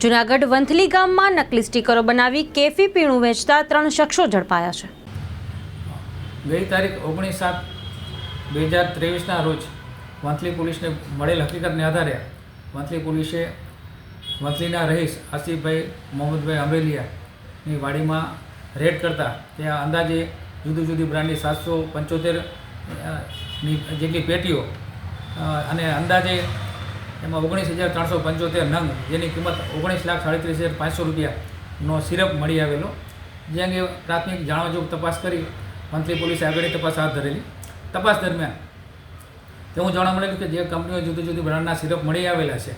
જુનાગઢ વંથલી ગામમાં નકલી સ્ટીકરો બનાવી કેફી પીણું વેચતા ત્રણ શખ્સો ઝડપાયા છે. ગઈ તારીખ ઓગણીસ સાત બે હજાર ત્રેવીસના રોજ વંથલી પોલીસને મળેલ હકીકતને આધારે વંથલી પોલીસે વંથલીના રહીશ આસિફભાઈ મોહમ્મદભાઈ અમરેલિયાની વાડીમાં રેડ કરતા ત્યાં અંદાજે જુદી જુદી બ્રાન્ડની સાતસો પંચોતેરની જેટલી પેટીઓ અને અંદાજે એમાં ઓગણીસ હજાર ત્રણસો પંચોતેર નંગ, જેની કિંમત ઓગણીસ લાખ સાડત્રીસ હજાર પાંચસો રૂપિયાનો સિરપ મળી આવેલો. જે અંગે પ્રાથમિક જાણવાજોગ તપાસ કરી મંત્રી પોલીસે આગળની તપાસ હાથ ધરેલી. તપાસ દરમિયાન તેવું જાણવા મળેલું કે જે કંપનીઓ જુદી જુદી બ્રાન્ડના સિરપ મળી આવેલા છે,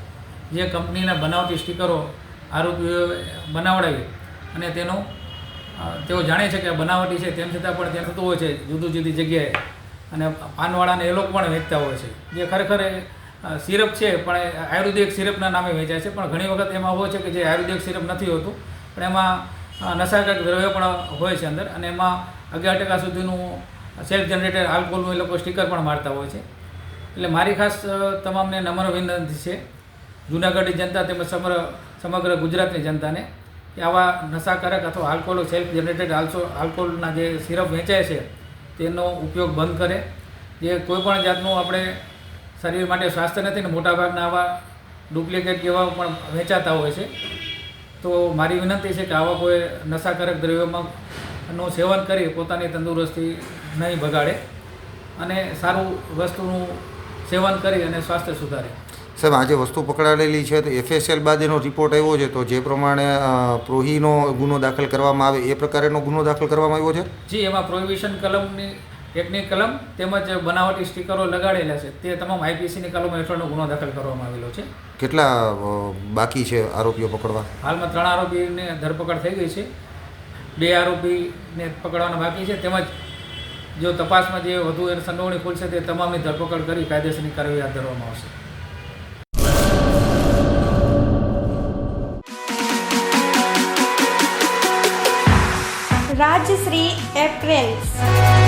જે કંપનીના બનાવટી સ્ટીકરો આરોપીઓએ બનાવડાવી અને તેનો તેઓ જાણે છે કે બનાવટી છે, તેમ છતાં પણ તે થતું હોય છે, જુદી જુદી જગ્યાએ. અને પાનવાળાને એ લોકો પણ વેચતા હોય છે. જે ખરેખર સિરપ છે, પણ આયુર્વેદિક સિરપના નામે વેચાય છે. પણ ઘણી વખત એમાં હોય છે કે જે આયુર્વેદિક સિરપ નથી હોતું, પણ એમાં નશાકારક દ્રવ્ય પણ હોય છે અંદર. અને એમાં અગિયાર ટકા સુધીનું સેલ્ફ જનરેટેડ આલ્કોહોલનું એ લોકો સ્ટીકર પણ મારતા હોય છે. એટલે મારી ખાસ તમામને નમ્ર વિનંતી છે, જૂનાગઢની જનતા તેમજ સમગ્ર સમગ્ર ગુજરાતની જનતાને, કે આવા નશાકારક અથવા આલ્કોહોલ સેલ્ફ જનરેટેડ આલ્સો આલ્કોહોલના જે સિરપ વેચાય છે, તેનો ઉપયોગ બંધ કરે. જે કોઈપણ જાતનું આપણે શરીર માટે સ્વાસ્થ્ય નથી ને મોટાભાગના આવા ડુપ્લિકેટ જેવા પણ વેચાતા હોય છે. તો મારી વિનંતી છે કે આવા કોઈ નશાકારક દ્રવ્યોમાં નું સેવન કરી પોતાની તંદુરસ્તી નહીં બગાડે અને સારું વસ્તુનું સેવન કરી અને સ્વાસ્થ્ય સુધારે. સાહેબ આજે વસ્તુ પકડાયેલી છે તો એફએસએલ બાદ એનો રિપોર્ટ આવ્યો છે તો જે પ્રમાણે પ્રોહીનો ગુનો દાખલ કરવામાં આવે એ પ્રકારેનો ગુનો દાખલ કરવામાં આવ્યો છે? જી એમાં પ્રોહિબિશન કલમની એકની કલમ તેમજ બનાવટી સ્ટીકરો લગાડેલા છે. તે તમામ આઈપીસીની કલમ હેઠળનો ગુનો દાખલ કરવામાં આવેલો છે. કેટલા બાકી છે આરોપીઓ પકડવા? હાલમાં ત્રણ આરોપીને ધરપકડ થઈ ગઈ છે. બે આરોપીને પકડવાના બાકી છે. તેમજ જો તપાસમાં જે વધુ એને સંડોવણી ખુલશે તે તમામની ધરપકડ કરી કાયદેસરની કાર્યવાહી હાથ ધરવામાં આવશે. રાજશ્રી એપ્રેલ્સ.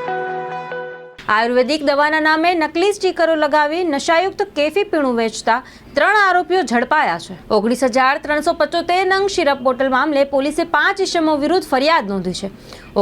Ayurvedic દવાના નામે નકલી સ્ટીકરો લગાવી નશાયુક્ત કેફી પીણું વેચતા ત્રણ આરોપીઓ ઝડપાયા છે. ઓગણીસ હજાર ત્રણસો પચોતેર નંગ સિરપ બોટલ મામલે પોલીસે પાંચ ઇસમો વિરુદ્ધ ફરિયાદ નોંધી છે.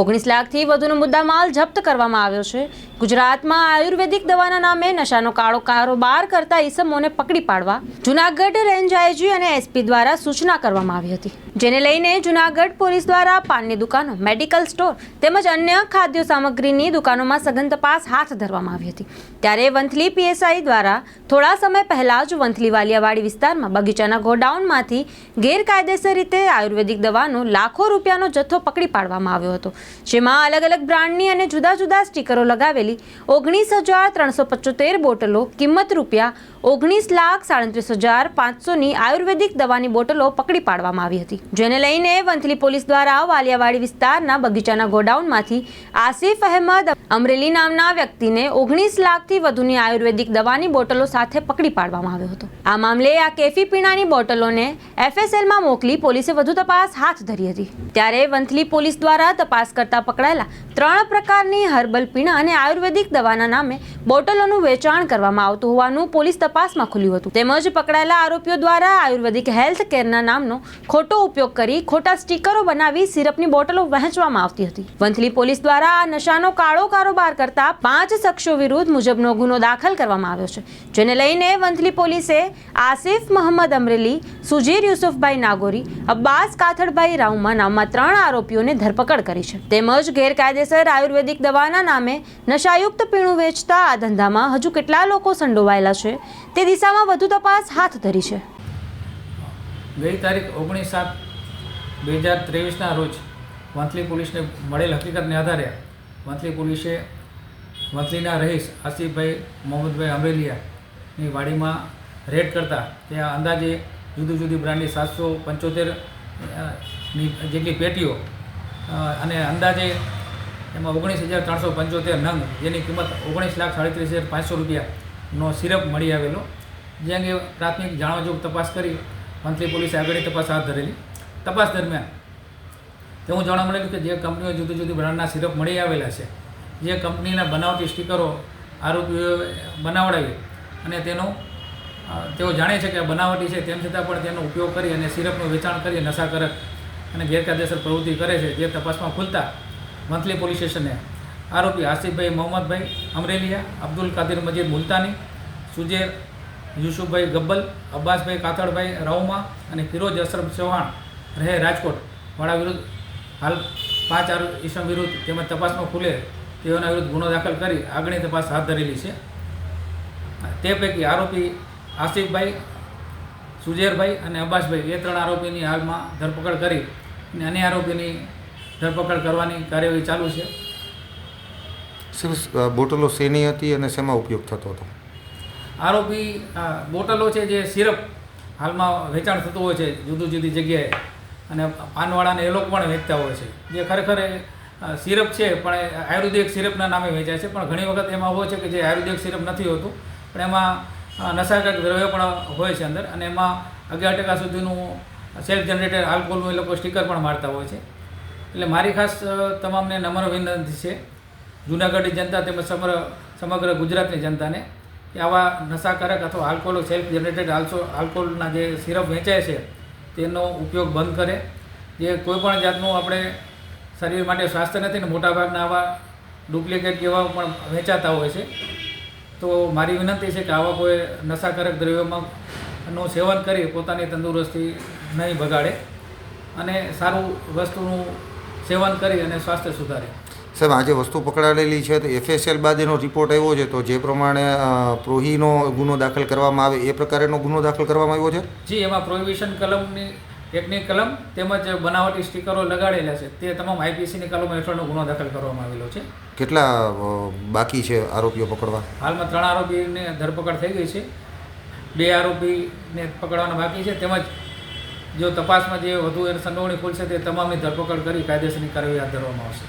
ઓગણીસ લાખથી વધુનો મુદ્દામાલ જપ્ત કરવામાં આવ્યો છે. ગુજરાતમાં આયુર્વેદિક દવાના નામે નશાનો કાળો કારોબાર કરતા ઈસમોને પકડી પાડવા જુનાગઢ રેન્જ આઈજી અને એસપી દ્વારા સૂચના કરવામાં આવી હતી. જેને લઈને જુનાગઢ પોલીસ દ્વારા પાનની દુકાનો, મેડિકલ સ્ટોર તેમજ અન્ય ખાદ્ય સામગ્રીની દુકાનોમાં સઘન તપાસ હાથ ધરવામાં આવી હતી. ત્યારે વંથલી પીએસઆઈ દ્વારા થોડા સમય પહેલા જ વંથલી વાલિયાવાડી વિસ્તારમાં બગીચાના ગોડાઉનમાંથી ગેરકાયદેસર રીતે આયુર્વેદિક દવાનો લાખો રૂપિયાનો જથ્થો પકડી પાડવામાં આવ્યો હતો, જેમાં અલગ અલગ બ્રાન્ડની અને જુદા જુદા સ્ટીકરો લગાવેલી ઓગણીસ હજાર ત્રણસો પચોતેર બોટલો કિંમત રૂપિયા ઓગણીસ લાખ સાડત્રીસ હજાર પાંચસોની આયુર્વેદિક દવાની બોટલો પકડી પાડવામાં આવી હતી. જેને લઈને વંથલી પોલીસ દ્વારા વાલિયાવાડી વિસ્તારના બગીચાના ગોડાઉનમાંથી આસિફ અહેમદ અમરેલી નામના વ્યક્તિને ઓગણીસ લાખથી વધુની આયુર્વેદિક દવાની બોટલો સાથે પકડી પાડવામાં આવ્યો હતો. આ મામલે આ કેફી પીણાની બોટલોને એફએસએલમાં મોકલી પોલીસે વધુ તપાસ હાથ ધરી હતી. ત્યારે વંથલી પોલીસ દ્વારા તપાસ કરતા પકડાયેલા ત્રણ પ્રકારની હર્બલ પીણા અને આયુર્વેદિક દવાના નામે બોટલોનું વેચાણ કરવામાં આવતું હોવાનું પોલીસ તપાસમાં ખુલ્યું હતું. તેમજ પકડાયેલા આરોપીઓ દ્વારા આયુર્વેદિક હેલ્થ કેરના નામનો ખોટો ઉપયોગ કરી ખોટા સ્ટીકરો બનાવી સિરપની બોટલો વહેંચવામાં આવતી હતી. વંથલી પોલીસ દ્વારા આ નશાનો કાળો કારોબાર કરતા પાંચ શખ્સો વિરુદ્ધ મુજબનો ગુનો દાખલ કરવામાં આવ્યો છે. જેને લઈને વંથલી પોલીસે આસિફ મહંમદ અમરેલી, સુજીર યુસુફભાઈ નાગોરી, અબ્બાસ કાથડભાઈ રાઉમા નામમાં ત્રણ આરોપીઓને ધરપકડ કરી છે. તેમજ ગેરકાયદેસર આયુર્વેદિક દવાના નામે નશાયુક્ત પીણું વેચતા આ ધંધામાં હજુ કેટલા લોકો સંડોવાયેલા છે, તે દિશામાં વધુ તપાસ હાથ ધરી છે. ગઈ તારીખ ઓગણીસ સાત બે હજાર ત્રેવીસના રોજ વંથલી પોલીસને મળેલ હકીકતને આધારે વંથલી પોલીસે વંથલીના રહીશ આસિફભાઈ, મોહમ્મદભાઈ અમરેલિયાની વાડીમાં રેડ કરતા. ત્યાં અંદાજે જુદી જુદી બ્રાન્ડની સાતસો પંચોતેરની જેટલી પેટીઓ અને અંદાજે એમાં ઓગણીસ હજાર ત્રણસો પંચોતેર નંગ, જેની કિંમત ઓગણીસ લાખ સાડત્રીસ હજાર પાંચસો રૂપિયાનો સિરપ મળી આવેલો. જે અંગે પ્રાથમિક જાણવાજોગ તપાસ કરી મંથલી પોલીસે આગળની તપાસ હાથ ધરેલી. તપાસ દરમિયાન તેવું જાણવા મળેલું કે જે કંપનીઓ જુદી જુદી બ્રાન્ડના સિરપ મળી આવેલા છે. જે કંપનીના બનાવટી સ્ટીકરો આરોપીઓએ બનાવડાવી અને તેનો તેઓ જાણે છે કે બનાવટી છે, તેમ છતાં પણ તેનો ઉપયોગ કરી અને સિરપનું વેચાણ કરી નશાકારક અને ગેરકાયદેસર પ્રવૃત્તિ કરે છે, જે તપાસમાં ખુલતા મંથલી પોલીસ સ્ટેશને આરોપી આસિફભાઈ મોહમ્મદભાઈ અમરેલિયા, અબ્દુલ કાદિર મજીદ મુલતાની, સુજેર યુસુફભાઈ ગબ્બલ, અબ્બાસભાઈ કાથડભાઈ રાઉમા અને ફિરોજ અસરફ ચૌહાણ રહે રાજકોટ. વાળા વિરુદ્ધ હાલ પાંચ આરો, ઈસમ વિરુદ્ધ તેમજ તપાસમાં ખુલે તેઓના વિરુદ્ધ ગુનો દાખલ કરી આગળની તપાસ હાથ ધરેલી છે. તે પૈકી આરોપી આસિફભાઈ સુજેરભાઈ અને અબ્બાસભાઈ એ ત્રણ આરોપીની હાલમાં ધરપકડ કરી અને અન્ય આરોપીની ધરપકડ કરવાની કાર્યવાહી ચાલુ છે. સાહેબ બોટલો શેની હતી અને શેમાં ઉપયોગ થતો હતો? આરોપી આ, બોટલો છે જે સિરપ હાલમાં વેચાણ થતું હોય છે જુદી જુદી જગ્યાએ અને પાનવાળાને એ લોકો પણ વેચતા હોય છે. જે ખરેખર સિરપ છે પણ આયુર્વેદિક સિરપના નામે વેચાય છે. પણ ઘણી વખત એમાં હોય છે કે જે આયુર્વેદિક સિરપ નથી હોતું પણ એમાં નશાકારક દ્રવ્ય પણ હોય છે અંદર અને એમાં અગિયાર ટકા સુધીનું સેલ્ફ જનરેટેડ આલ્કોહોલનું એ લોકો સ્ટીકર પણ મારતા હોય છે. એટલે મારી ખાસ તમામને નમ્ર વિનંતી છે, જૂનાગઢની જનતા તેમજ સમગ્ર સમગ્ર ગુજરાતની જનતાને, કે આવા નશાકારક અથવા આલ્કોહોલ સેલ્ફ જનરેટેડ આલ્સો આલ્કોહોલના જે સિરપ વેચાય છે, તેનો ઉપયોગ બંધ કરે. જે કોઈપણ જાતનું આપણે શરીર માટે સ્વાસ્થ્ય નથી ને મોટાભાગના આવા ડુપ્લિકેટ જેવા પણ વેચાતા હોય છે. તો મારી વિનંતી છે કે આવા કોઈ નશાકારક દ્રવ્યોમાં નું સેવન કરી પોતાની તંદુરસ્તી નહીં બગાડે અને સારું વસ્તુનું સેવન કરી અને સ્વાસ્થ્ય સુધારે. સાહેબ આજે વસ્તુ પકડાયેલી છે તો એફએસએલ બાદ એનો રિપોર્ટ આવ્યો છે તો જે પ્રમાણે પ્રોહીનો ગુનો દાખલ કરવામાં આવે એ પ્રકારેનો ગુનો દાખલ કરવામાં આવ્યો છે? જી એમાં પ્રોહિબિશન કલમની એકની કલમ તેમજ બનાવટી સ્ટીકરો લગાડેલા છે. તે તમામ આઈપીસીની કલમ હેઠળનો ગુનો દાખલ કરવામાં આવેલો છે. કેટલા બાકી છે આરોપીઓ પકડવા? હાલમાં ત્રણ આરોપીને ધરપકડ થઈ ગઈ છે. બે આરોપીને પકડવાના બાકી છે. તેમજ જો તપાસમાં જે વધુ એની સંડોવણી ખુલશે તે તમામની ધરપકડ કરી કાયદેસરની કાર્યવાહી હાથ ધરવામાં આવશે.